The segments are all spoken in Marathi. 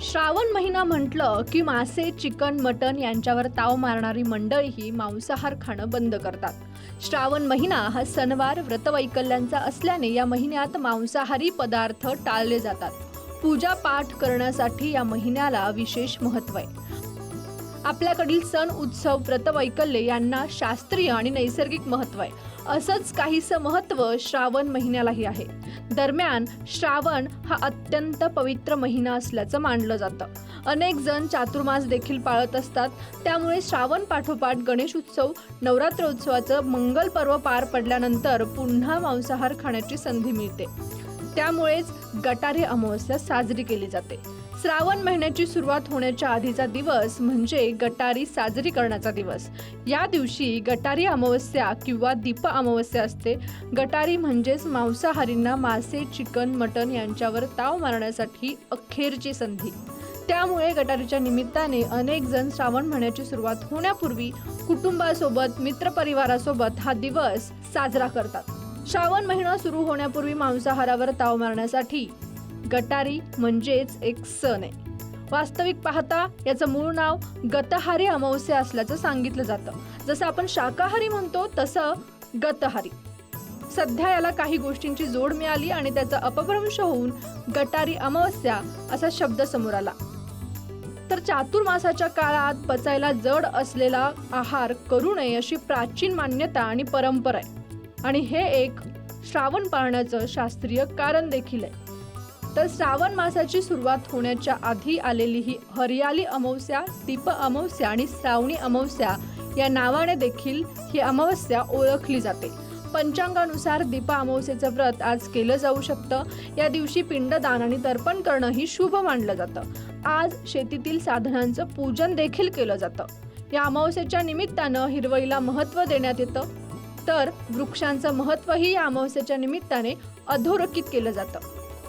श्रावण महिना म्हटलं की मासे चिकन मटन यांच्यावर ताव मारणारी मंडळीही मांसाहार खाणं बंद करतात. श्रावण महिना हा सणवार व्रतवैकल्यांचा असल्याने या महिन्यात मांसाहारी पदार्थ टाळले जातात. पूजा पाठ करण्यासाठी या महिन्याला विशेष महत्त्व आहे. आपल्याकडील सण उत्सव व्रतवैकल्य यांना शास्त्रीय आणि नैसर्गिक महत्त्व आहे. असंच काहीसं महत्त्व श्रावण महिन्यालाही आहे. दरम्यान श्रावण हा अत्यंत पवित्र महिना असल्याचं मानलं जातं. अनेक जण चातुर्मास देखील पाळत असतात. त्यामुळे श्रावण पाठोपाठ गणेश उत्सव नवरात्रोत्सवाचं मंगल पर्व पार पडल्यानंतर पुन्हा मांसाहार खाण्याची संधी मिळते. त्यामुळेच गटारी अमावस्या साजरी केली जाते. श्रावण महिन्याची सुरुवात होण्याच्या आधीचा दिवस म्हणजे गटारी साजरी करण्याचा दिवस. या दिवशी गटारी अमावस्या किंवा दीप अमावस्या असते. गटारी म्हणजेच मांसाहारींना मासे चिकन मटन यांच्यावर ताव मारण्यासाठी अखेरची संधी. त्यामुळे गटारीच्या निमित्ताने अनेक जण श्रावण महिन्याची सुरुवात होण्यापूर्वी कुटुंबासोबत मित्रपरिवारासोबत हा दिवस साजरा करतात. श्रावण महिना सुरू होण्यापूर्वी मांसाहारावर ताव मारण्यासाठी गटारी म्हणजेच एक सण आहे. वास्तविक पाहता याचं मूळ नाव गतहारी अमावस्या असल्याचं सांगितलं जातं. जसं आपण शाकाहारी म्हणतो तसं गतहारी. सध्या याला काही गोष्टींची जोड मिळाली आणि त्याचा अपभ्रंश होऊन गटारी अमावस्या असा शब्द समोर आला. तर चातुर्मासाच्या काळात पचायला जड असलेला आहार करू नये अशी प्राचीन मान्यता आणि परंपरा आहे. आणि हे एक श्रावण पाळण्याचं शास्त्रीय कारण देखील आहे. तर श्रावण मासाची सुरुवात होण्याच्या आधी आलेली ही हरियाली अमावस्या दीप अमावस्या आणि श्रावणी अमावस्या या नावाने देखील ही अमावस्या ओळखली जाते. पंचांगानुसार दीप अमावस्येचं व्रत आज केलं जाऊ शकतं. या दिवशी पिंडदान आणि तर्पण करणं ही शुभ मानलं जातं. आज शेतीतील साधनांचं पूजन देखील केलं जातं. या अमावस्येच्या निमित्तानं हिरवईला महत्त्व देण्यात येतं. तर वृक्षांचं महत्त्वही या अमावस्येच्या निमित्ताने अधोरेखित केलं जातं.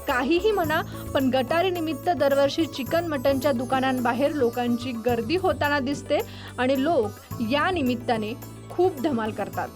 काहीही म्हणा पण गटारी निमित्त दरवर्षी चिकन मटनच्या दुकानांबाहेर लोकांची गर्दी होताना दिसते आणि लोक या निमित्ताने खूप धमाल करतात.